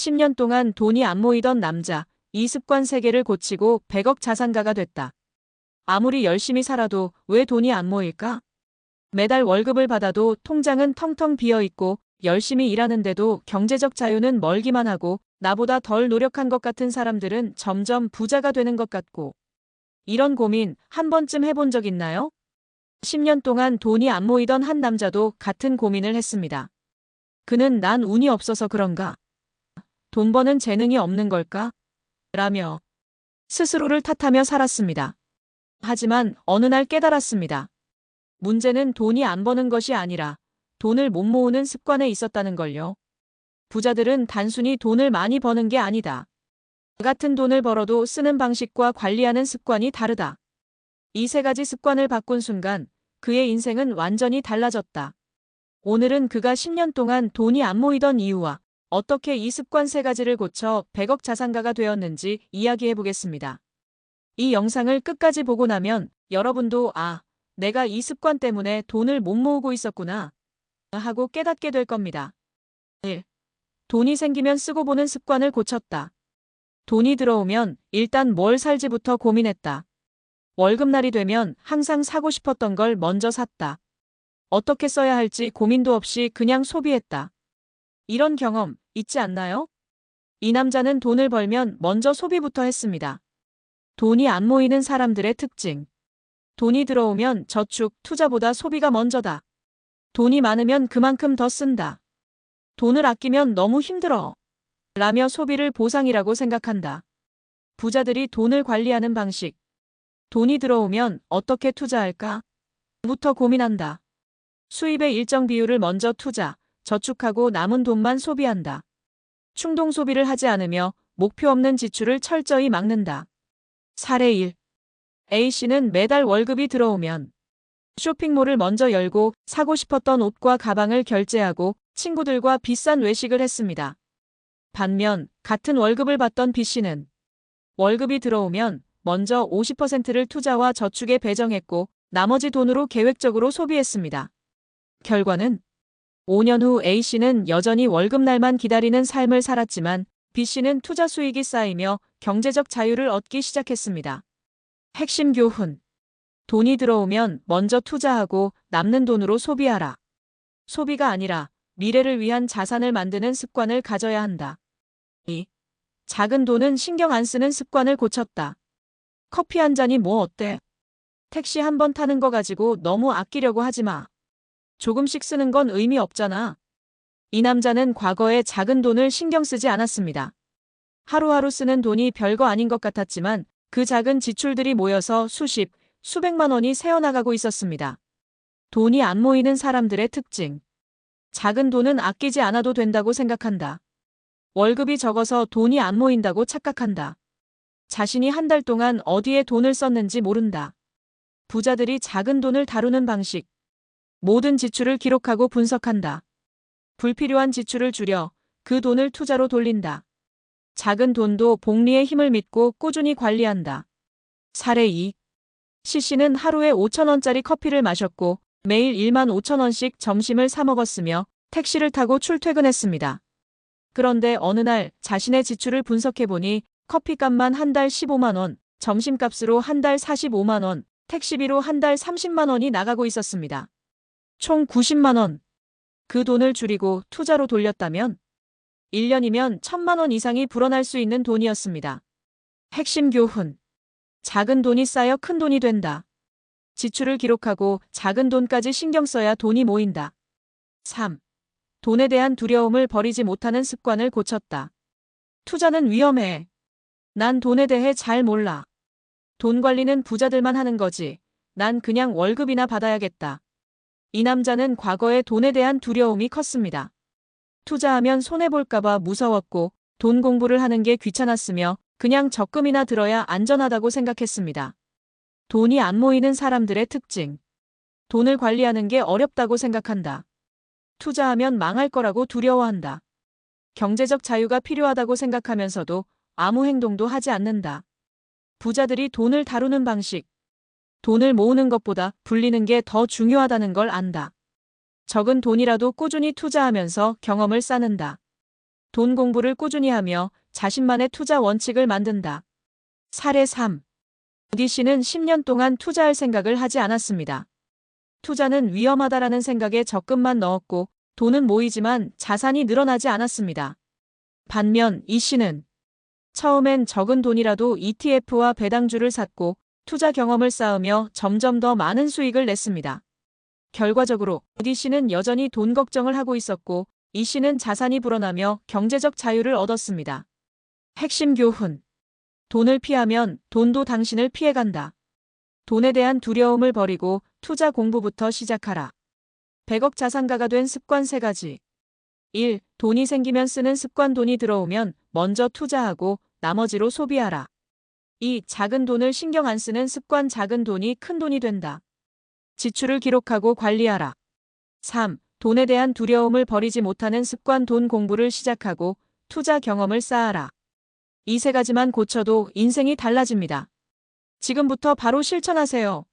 10년 동안 돈이 안 모이던 남자, 이 습관 3개를 고치고 100억 자산가가 됐다. 아무리 열심히 살아도 왜 돈이 안 모일까? 매달 월급을 받아도 통장은 텅텅 비어 있고 열심히 일하는데도 경제적 자유는 멀기만 하고 나보다 덜 노력한 것 같은 사람들은 점점 부자가 되는 것 같고 이런 고민 한 번쯤 해본 적 있나요? 10년 동안 돈이 안 모이던 한 남자도 같은 고민을 했습니다. 그는 난 운이 없어서 그런가? 돈 버는 재능이 없는 걸까? 라며 스스로를 탓하며 살았습니다. 하지만 어느 날 깨달았습니다. 문제는 돈이 안 버는 것이 아니라 돈을 못 모으는 습관에 있었다는 걸요. 부자들은 단순히 돈을 많이 버는 게 아니다. 같은 돈을 벌어도 쓰는 방식과 관리하는 습관이 다르다. 이 세 가지 습관을 바꾼 순간 그의 인생은 완전히 달라졌다. 오늘은 그가 10년 동안 돈이 안 모이던 이유와 어떻게 이 습관 세 가지를 고쳐 100억 자산가가 되었는지 이야기해 보겠습니다. 이 영상을 끝까지 보고 나면 여러분도 아, 내가 이 습관 때문에 돈을 못 모으고 있었구나 하고 깨닫게 될 겁니다. 1. 돈이 생기면 쓰고 보는 습관을 고쳤다. 돈이 들어오면 일단 뭘 살지부터 고민했다. 월급날이 되면 항상 사고 싶었던 걸 먼저 샀다. 어떻게 써야 할지 고민도 없이 그냥 소비했다. 이런 경험 있지 않나요? 이 남자는 돈을 벌면 먼저 소비부터 했습니다. 돈이 안 모이는 사람들의 특징. 돈이 들어오면 저축, 투자보다 소비가 먼저다. 돈이 많으면 그만큼 더 쓴다. 돈을 아끼면 너무 힘들어. 라며 소비를 보상이라고 생각한다. 부자들이 돈을 관리하는 방식. 돈이 들어오면 어떻게 투자할까? 부터 고민한다. 수입의 일정 비율을 먼저 투자, 저축하고 남은 돈만 소비한다. 충동 소비를 하지 않으며 목표 없는 지출을 철저히 막는다. 사례 1. A씨는 매달 월급이 들어오면 쇼핑몰을 먼저 열고 사고 싶었던 옷과 가방을 결제하고 친구들과 비싼 외식을 했습니다. 반면 같은 월급을 받던 B씨는 월급이 들어오면 먼저 50%를 투자와 저축에 배정했고 나머지 돈으로 계획적으로 소비했습니다. 결과는 5년 후 A씨는 여전히 월급날만 기다리는 삶을 살았지만 B씨는 투자 수익이 쌓이며 경제적 자유를 얻기 시작했습니다. 핵심 교훈. 돈이 들어오면 먼저 투자하고 남는 돈으로 소비하라. 소비가 아니라 미래를 위한 자산을 만드는 습관을 가져야 한다. 2. 작은 돈은 신경 안 쓰는 습관을 고쳤다. 커피 한 잔이 뭐 어때? 택시 한 번 타는 거 가지고 너무 아끼려고 하지 마. 조금씩 쓰는 건 의미 없잖아. 이 남자는 과거에 작은 돈을 신경 쓰지 않았습니다. 하루하루 쓰는 돈이 별거 아닌 것 같았지만 그 작은 지출들이 모여서 수십, 수백만 원이 새어나가고 있었습니다. 돈이 안 모이는 사람들의 특징. 작은 돈은 아끼지 않아도 된다고 생각한다. 월급이 적어서 돈이 안 모인다고 착각한다. 자신이 한 달 동안 어디에 돈을 썼는지 모른다. 부자들이 작은 돈을 다루는 방식. 모든 지출을 기록하고 분석한다. 불필요한 지출을 줄여 그 돈을 투자로 돌린다. 작은 돈도 복리의 힘을 믿고 꾸준히 관리한다. 사례 2. C씨는 하루에 5천원짜리 커피를 마셨고 매일 1만 5천원씩 점심을 사 먹었으며 택시를 타고 출퇴근했습니다. 그런데 어느 날 자신의 지출을 분석해보니 커피값만 한 달 15만원, 점심값으로 한 달 45만원, 택시비로 한 달 30만원이 나가고 있었습니다. 총 90만원. 그 돈을 줄이고 투자로 돌렸다면 1년이면 1000만원 이상이 불어날 수 있는 돈이었습니다. 핵심 교훈. 작은 돈이 쌓여 큰 돈이 된다. 지출을 기록하고 작은 돈까지 신경 써야 돈이 모인다. 3. 돈에 대한 두려움을 버리지 못하는 습관을 고쳤다. 투자는 위험해. 난 돈에 대해 잘 몰라. 돈 관리는 부자들만 하는 거지. 난 그냥 월급이나 받아야겠다. 이 남자는 과거에 돈에 대한 두려움이 컸습니다. 투자하면 손해볼까봐 무서웠고 돈 공부를 하는 게 귀찮았으며 그냥 적금이나 들어야 안전하다고 생각했습니다. 돈이 안 모이는 사람들의 특징. 돈을 관리하는 게 어렵다고 생각한다. 투자하면 망할 거라고 두려워한다. 경제적 자유가 필요하다고 생각하면서도 아무 행동도 하지 않는다. 부자들이 돈을 다루는 방식. 돈을 모으는 것보다 불리는 게 더 중요하다는 걸 안다. 적은 돈이라도 꾸준히 투자하면서 경험을 쌓는다. 돈 공부를 꾸준히 하며 자신만의 투자 원칙을 만든다. 사례 3. 우디 씨는 10년 동안 투자할 생각을 하지 않았습니다. 투자는 위험하다라는 생각에 적금만 넣었고 돈은 모이지만 자산이 늘어나지 않았습니다. 반면 이 씨는 처음엔 적은 돈이라도 ETF와 배당주를 샀고 투자 경험을 쌓으며 점점 더 많은 수익을 냈습니다. 결과적으로 우디 씨는 여전히 돈 걱정을 하고 있었고 이 씨는 자산이 불어나며 경제적 자유를 얻었습니다. 핵심 교훈. 돈을 피하면 돈도 당신을 피해간다. 돈에 대한 두려움을 버리고 투자 공부부터 시작하라. 100억 자산가가 된 습관 3가지. 1. 돈이 생기면 쓰는 습관 돈이 들어오면 먼저 투자하고 나머지로 소비하라. 2. 작은 돈을 신경 안 쓰는 습관 작은 돈이 큰 돈이 된다. 지출을 기록하고 관리하라. 3. 돈에 대한 두려움을 버리지 못하는 습관 돈 공부를 시작하고 투자 경험을 쌓아라. 이 세 가지만 고쳐도 인생이 달라집니다. 지금부터 바로 실천하세요.